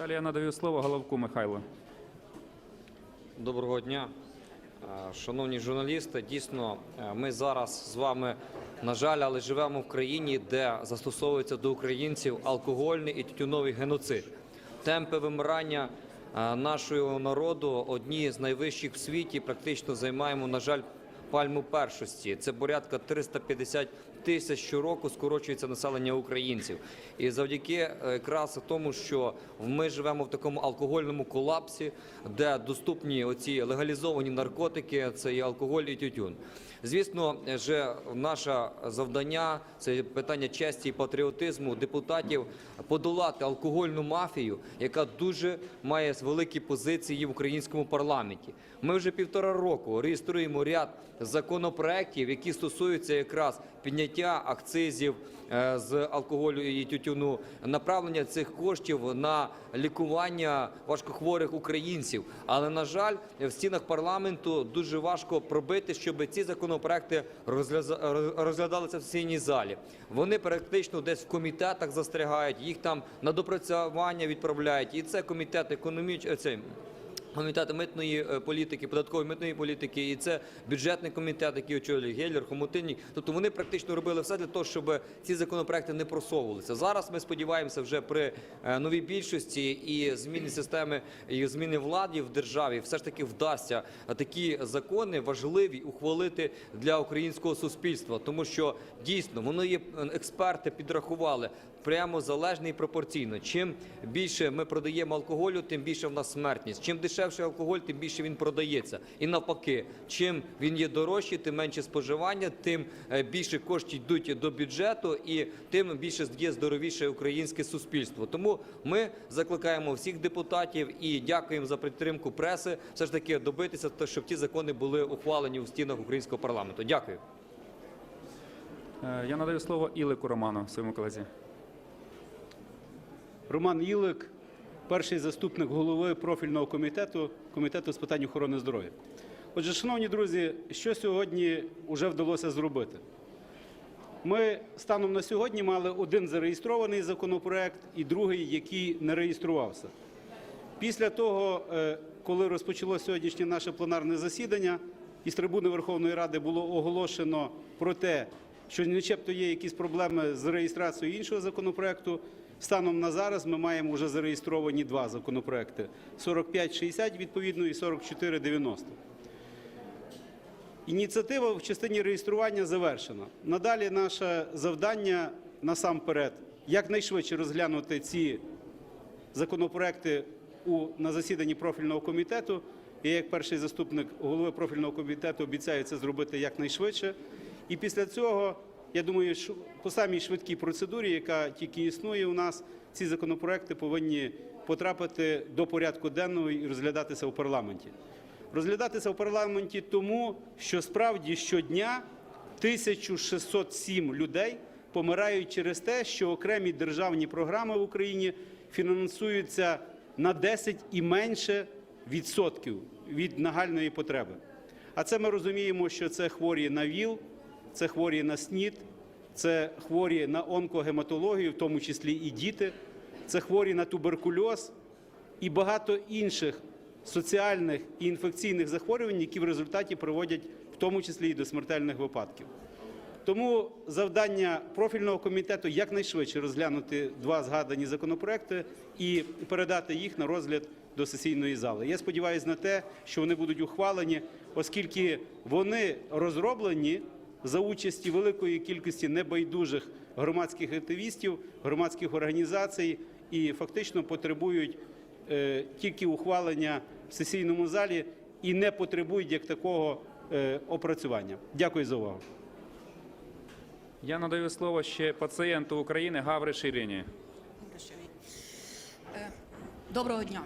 Далі я надаю слово Головку Михайлу. Доброго дня, Е, шановні журналісти. Дійсно, е, ми зараз з вами, на жаль, але живемо в країні, де застосовується до українців алкогольний і тютюновий геноцид. Темпи вимирання е, нашого народу одні з найвищих в світі. Практично займаємо, на жаль, пальму першості. Це порядка 350 тисяч щороку скорочується населення українців. І завдяки е, якраз тому, що ми живемо в такому алкогольному колапсі, де доступні оці легалізовані наркотики, це і алкоголь і тютюн. Звісно, вже наше завдання це питання честі і патріотизму депутатів подолати алкогольну мафію, яка дуже має великі позиції в українському парламенті. Ми вже півтора року реєструємо ряд законопроєктів, які стосуються якраз підняття акцизів е, з алкоголю і тютюну, направлення цих коштів на лікування важкохворих українців. Але на жаль, в стінах парламенту дуже важко пробити, щоб ці законопроекти розгляда- розглядалися в сесійній залі. Вони практично десь в комітетах застрягають, їх там на допрацювання відправляють. І це комітет економіч... цей Комітет митної е, політики, податкової митної політики, і це бюджетний комітет, який очолює Геллер, Хомутинник. Тобто вони практично робили все для того, щоб ці законопроекти не просовувалися. Зараз ми сподіваємося, вже при е, новій більшості і зміні системи і зміни влади в державі, все ж таки вдасться такі закони важливі ухвалити для українського суспільства, тому що дійсно воно є е, експерти підрахували прямо залежно і пропорційно. Чим більше ми продаємо алкоголю, тим більше в нас смертність. Чим дешевший алкоголь, тим більше він продається. І навпаки, чим він є дорожчий, тим менше споживання, тим е, більше коштів йдуть до бюджету, і тим більше є здоровіше українське суспільство. Тому ми закликаємо всіх депутатів і дякуємо за підтримку преси. Все ж таки добитися, щоб ті закони були ухвалені у стінах українського парламенту. Дякую. Е, Я надаю слово Ілику Роману, своєму колезі. Роман Ілик, перший заступник голови профільного комітету комітету з питань охорони здоров'я. Отже, шановні друзі, що сьогодні вже вдалося зробити? Ми станом на сьогодні мали один зареєстрований законопроект і другий, який не реєструвався. Після того, е, коли розпочалося сьогоднішнє наше пленарне засідання, із трибуни Верховної Ради було оголошено про те, що начебто є якісь проблеми з реєстрацією іншого законопроекту. Станом на зараз ми маємо вже зареєстровані два законопроекти: 4560 відповідно і 4490. Ініціатива в частині реєстрування завершена. Надалі наше завдання насамперед якнайшвидше розглянути ці законопроекти на засіданні профільного комітету. Я, як перший заступник голови профільного комітету, обіцяю це зробити якнайшвидше. І після цього, я думаю, що по самій швидкій процедурі, яка тільки існує у нас, ці законопроекти повинні потрапити до порядку денного і розглядатися у парламенті. Розглядатися в парламенті тому, що справді щодня 1607 людей помирають через те, що окремі державні програми в Україні фінансуються на 10 і менше відсотків від нагальної потреби. А це ми розуміємо, що це хворі на ВІЛ, це хворі на СНІД, це хворі на онкогематологію, в тому числі і діти, це хворі на туберкульоз і багато інших соціальних і інфекційних захворювань, які в результаті приводять в тому числі і до смертельних випадків. Тому завдання профільного комітету якнайшвидше розглянути два згадані законопроекти і передати їх на розгляд до сесійної зали. Я сподіваюся на те, що вони будуть ухвалені, оскільки вони розроблені за участі великої кількості небайдужих громадських активістів, громадських організацій і фактично потребують е, тільки ухвалення в сесійному залі і не потребують як такого е, опрацювання. Дякую за увагу. Я надаю слово ще пацієнту України. Грошові. Е, Доброго дня.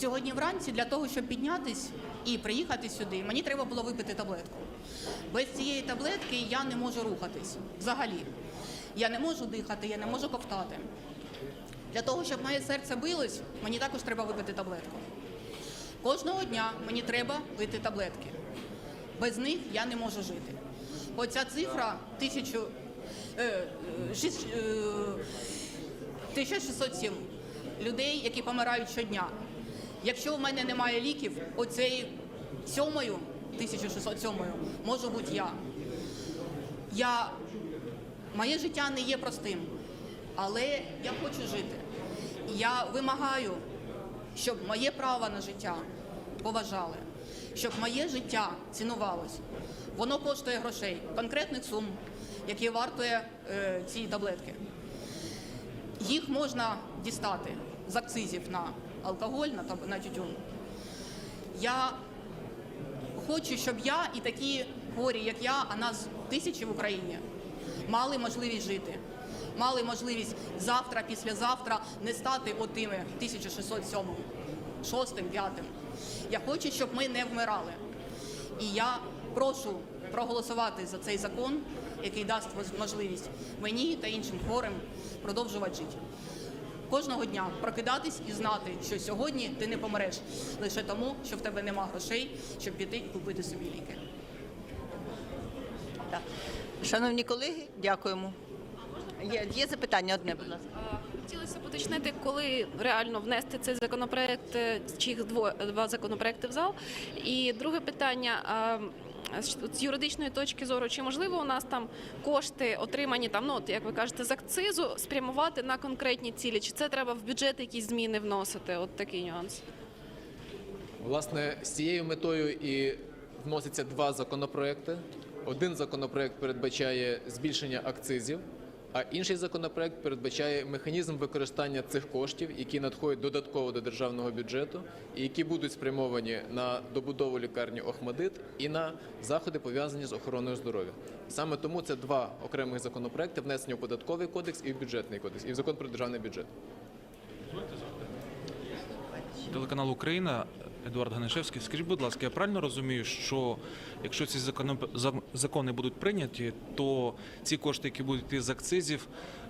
Сьогодні вранці для того, щоб піднятись і приїхати сюди, мені треба було випити таблетку. Без цієї таблетки я не можу рухатись взагалі. Я не можу дихати, я не можу ковтати. Для того, щоб моє серце билось, мені також треба випити таблетку. Кожного дня мені треба пити таблетки. Без них я не можу жити. Оця цифра тисячу, е, е, е, 1607 людей, які помирають щодня. Якщо в мене немає ліків, оцею сьомою, 1607 можу бути я. Я моє життя не є простим, але я хочу жити. Я вимагаю, щоб моє право на життя поважали, щоб моє життя цінувалось. Воно коштує грошей, конкретних сум, які вартує е, ці таблетки. Їх можна дістати з акцизів на алкоголь, на, на тютюн. Я хочу, щоб я і такі хворі, як я, а нас тисячі в Україні, мали можливість жити, мали можливість завтра, післязавтра не стати отими 1607, 6, 5. Я хочу, щоб ми не вмирали. І я прошу проголосувати за цей закон, який дасть можливість мені та іншим хворим продовжувати жити. Кожного дня прокидатись і знати, що сьогодні ти не помреш лише тому, що в тебе нема грошей, щоб піти і купити собі ліки. Так. Шановні колеги, дякуємо. Є, є запитання одне, будь ласка. Хотілося б уточнити, коли реально внести цей законопроект, е, чи їх два законопроекти в зал. І друге питання. А, з юридичної точки зору, чи можливо у нас там кошти отримані там, ну як ви кажете, з акцизу спрямувати на конкретні цілі? Чи це треба в бюджет якісь зміни вносити? От такий нюанс. Власне, з цією метою і вносяться два законопроекти. Один законопроект передбачає збільшення акцизів, а інший законопроект передбачає механізм використання цих коштів, які надходять додатково до державного бюджету, і які будуть спрямовані на добудову лікарні Охмадит і на заходи пов'язані з охороною здоров'я. Саме тому це два окремих законопроекти, внесені в податковий кодекс і в бюджетний кодекс, і в закон про державний бюджет. Телеканал Україна Едуард Ганишевський. Скажіть, будь ласка, я правильно розумію, що якщо ці закони, будуть прийняті, то ці кошти, які будуть йти з акцизів,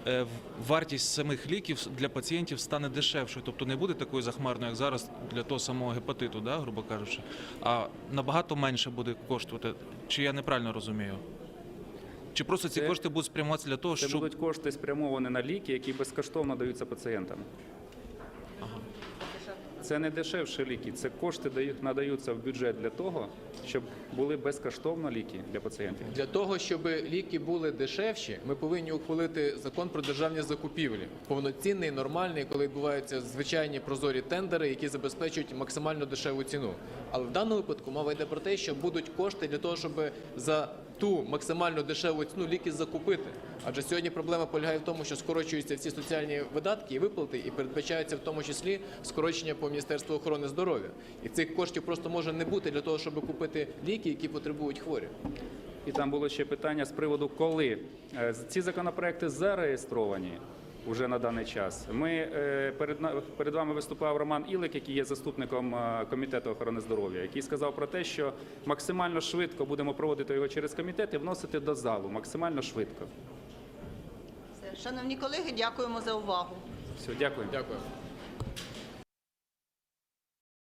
е, вартість самих ліків для пацієнтів стане дешевшою, тобто не буде такою захмарною, як зараз для того самого гепатиту, да, грубо кажучи, а набагато менше буде коштувати. Чи я неправильно розумію? Чи просто ці Це- кошти будуть спрямуватися для того, Це щоб будуть кошти спрямовані на ліки, які безкоштовно даються пацієнтам. Це не дешевші ліки, це кошти дають, надаються в бюджет для того, щоб були безкоштовно ліки для пацієнтів. Для того, щоб ліки були дешевші, ми повинні ухвалити закон про державні закупівлі, повноцінний, нормальний, коли відбуваються звичайні прозорі тендери, які забезпечують максимально дешеву ціну. Але в даному випадку мова йде про те, що будуть кошти для того, щоб за ту максимально дешеву ціну ліки закупити. Адже сьогодні проблема полягає в тому, що скорочуються всі соціальні видатки і виплати, і передбачається в тому числі скорочення по Міністерству охорони здоров'я. І цих коштів просто може не бути для того, щоб купити ліки, які потребують хворі. І там було ще питання з приводу, коли Е, ці законопроекти зареєстровані вже на даний час. Ми е, перед перед вами виступав Роман Ілик, який є заступником е, комітету охорони здоров'я, який сказав про те, що максимально швидко будемо проводити його через комітет і вносити до залу. Максимально швидко. Все. Шановні колеги, дякуємо за увагу. Все, дякую. Дякую.